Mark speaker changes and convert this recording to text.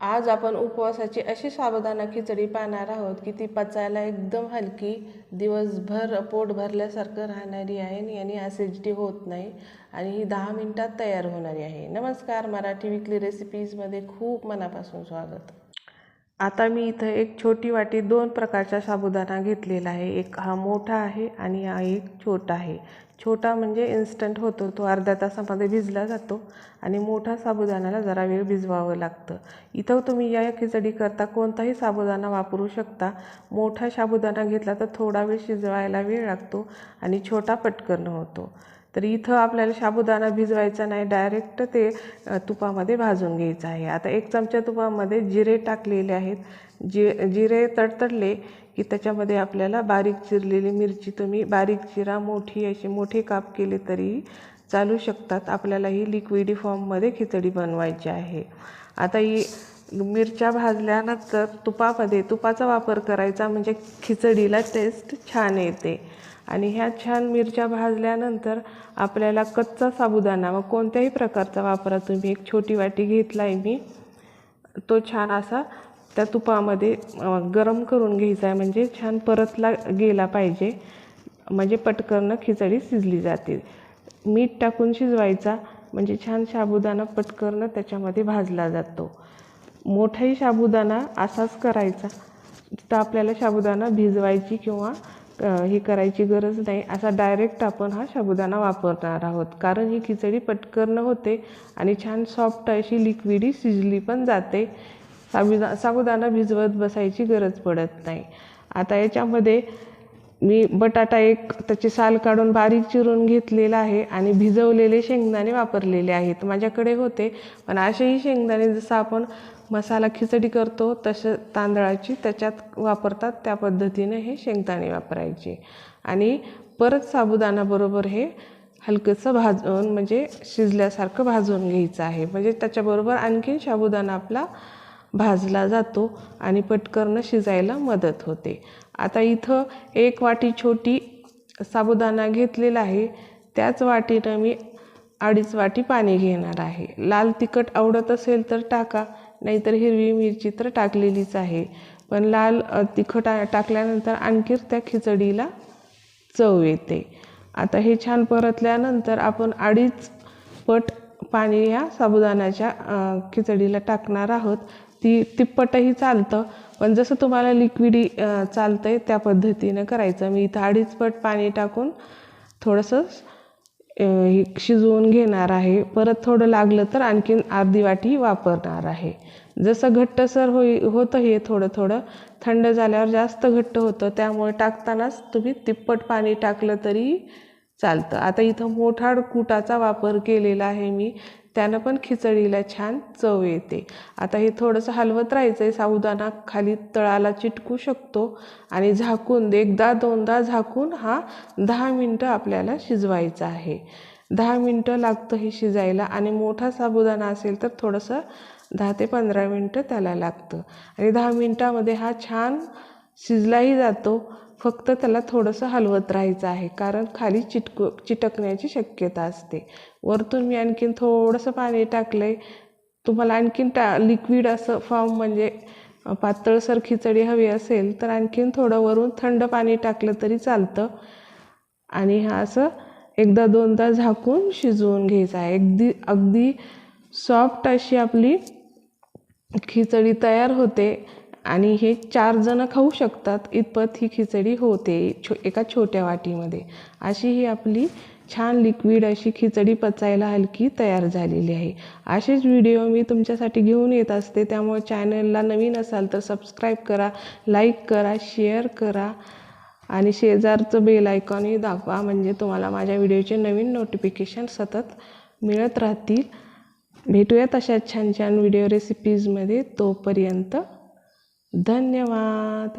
Speaker 1: आज आपण उपवासाची अशी साबुदाणा खिचडी पाहणार आहोत की ती पचायला एकदम हलकी दिवसभर पोट भरल्यासारखं राहणारी आहे आणि याने ॲसिडिटी होत नाही आणि ही दहा मिनटात तयार होणारी आहे. नमस्कार मराठी विकली रेसिपीजमध्ये खूप मनापासून स्वागत. आता मी इथं एक छोटी वाटी दोन प्रकारचा साबुदाणा घेतलेला आहे. एक हा मोठा आहे आणि हा एक छोटा आहे. छोटा म्हणजे इन्स्टंट होतो तो अर्ध्या तासामध्ये भिजला जातो आणि मोठा साबुदाण्याला जरा वेळ भिजवावं लागतं. इथं तुम्ही या खिचडी करता कोणताही साबुदाणा वापरू शकता. मोठा साबुदाणा घेतला तर थोडा वेळ शिजवायला वेळ लागतो आणि छोटा पटकन होतो. तर इथं आपल्याला साबुदाणा भिजवायचा नाही डायरेक्ट ते तुपामध्ये भाजून घ्यायचं आहे. आता एक चमचा तुपामध्ये जिरे टाकलेले आहेत. जि जिरे तडतडले की त्याच्यामध्ये आपल्याला बारीक चिरलेली मिरची तुम्ही बारीक चिरा मोठी अशी मोठे काप केले तरी चालू शकतात. आपल्याला ही लिक्विडी फॉर्ममध्ये खिचडी बनवायची आहे. आता ही मिरच्या भाजल्यानंतर तुपामध्ये तुपाचा वापर करायचा म्हणजे खिचडीला टेस्ट छान येते. आणि ह्या छान मिरच्या भाजल्यानंतर आपल्याला कच्चा साबुदाणा व कोणत्याही प्रकारचा वापरा तुम्ही एक छोटी वाटी घेतला आहे मी. तो छान असा त्या तुपामध्ये गरम करून घ्यायचा आहे. म्हणजे छान परतला गेला पाहिजे. म्हणजे पटकन खिचडी शिजली जाते. मीठ टाकून शिजवायचा. म्हणजे छान साबुदाणा पटकन त्याच्यामध्ये भाजला जातो. मोठाही साबुदाणा असाच करायचा. तिथं आपल्याला साबुदाणा भिजवायची किंवा हे करायची गरज नाही. असा डायरेक्ट आपण हा साबुदाणा वापरणार आहोत. कारण ही खिचडी पटकन होते आणि छान सॉफ्ट अशी लिक्विडी शिजली पण जाते. साबुदा साबुदाणा भिजवत बसायची गरज पडत नाही. आता याच्यामध्ये मी बटाटा एक त्याची साल काढून बारीक चिरून घेतलेला आहे आणि भिजवलेले शेंगदाणे वापरलेले आहेत. माझ्याकडे होते पण असेही शेंगदाणे जसं आपण मसाला खिचडी करतो तसं तांदळाची त्याच्यात वापरतात त्या पद्धतीने हे शेंगदाणे वापरायचे. आणि परत साबुदाणाबरोबर हे हलकंसं भाजून म्हणजे शिजल्यासारखं भाजून घ्यायचं आहे. म्हणजे त्याच्याबरोबर आणखीन साबुदाणा आपला भाजला जातो आणि पटकन शिजायला मदत होते. आता इथं एक वाटी छोटी साबुदाणा घेतलेला आहे. त्याच वाटीनं मी अडीच वाटी पाणी घेणार आहे. लाल तिखट आवडत असेल तर टाका नाहीतर हिरवी मिरची तर टाकलेलीच आहे. पण लाल तिखट टाकल्यानंतर आणखी त्या खिचडीला चव येते. आता हे छान परतल्यानंतर आपण अडीच पट पाणी ह्या साबुदाण्याच्या खिचडीला टाकणार आहोत. ती तिप्पटही चालतं. पण जसं तुम्हाला लिक्विडी चालतं आहे त्या पद्धतीनं करायचं. मी इथं अडीच पट पाणी टाकून थोडंसं शिजवून घेणार आहे. परत थोडं लागलं तर आणखीन अर्धी वाटी वापरणार आहे. जसं घट्टसर होई होतं हे थोडं थोडं थंड झाल्यावर जास्त घट्ट होतं. त्यामुळे टाकतानाच तुम्ही तिप्पट पाणी टाकलं तरी चालतं. आता इथं मोठा कुटाचा वापर केलेला आहे मी. त्यानं पण खिचडीला छान चव येते. आता हे थोडंसं हलवत राहायचं आहे साबुदाणा खाली तळाला चिटकू शकतो आणि झाकून एकदा दोनदा झाकून हा दहा मिनटं आपल्याला शिजवायचा आहे. दहा मिनटं लागतं हे शिजायला आणि मोठा साबुदाणा असेल तर थोडंसं दहा ते पंधरा मिनटं त्याला लागतं. आणि दहा मिनटामध्ये हा छान शिजलाही जातो. फक्त त्याला थोडंसं हलवत राहायचं आहे कारण खाली चिटकू चिटकण्याची शक्यता असते. वरतून मी आणखीन थोडंसं पाणी टाकलं आहे तुम्हाला आणखीन टा लिक्विड असं फॉर्म म्हणजे पातळसर खिचडी हवी असेल तर आणखीन थोडं वरून थंड पाणी टाकलं तरी चालतं. आणि हा असं एकदा दोनदा झाकून शिजवून घ्यायचं आहे. अगदी अगदी सॉफ्ट अशी आपली खिचडी तयार होते. आणि हे चार जणं खाऊ शकतात. इतपत ही खिचडी होते छो एका छोट्या वाटीमध्ये. अशी ही आपली छान लिक्विड अशी खिचडी पचायला हलकी तयार झालेली आहे. असेच व्हिडिओ मी तुमच्यासाठी घेऊन येत असते. त्यामुळे चॅनलला नवीन असाल तर सबस्क्राईब करा लाईक करा शेअर करा आणि शेजारचं बेल आयकॉनही दाखवा म्हणजे तुम्हाला माझ्या व्हिडिओचे नवीन नोटिफिकेशन सतत मिळत राहतील. भेटूयात अशा छान छान व्हिडिओ रेसिपीजमध्ये तोपर्यंत. धन्यवाद.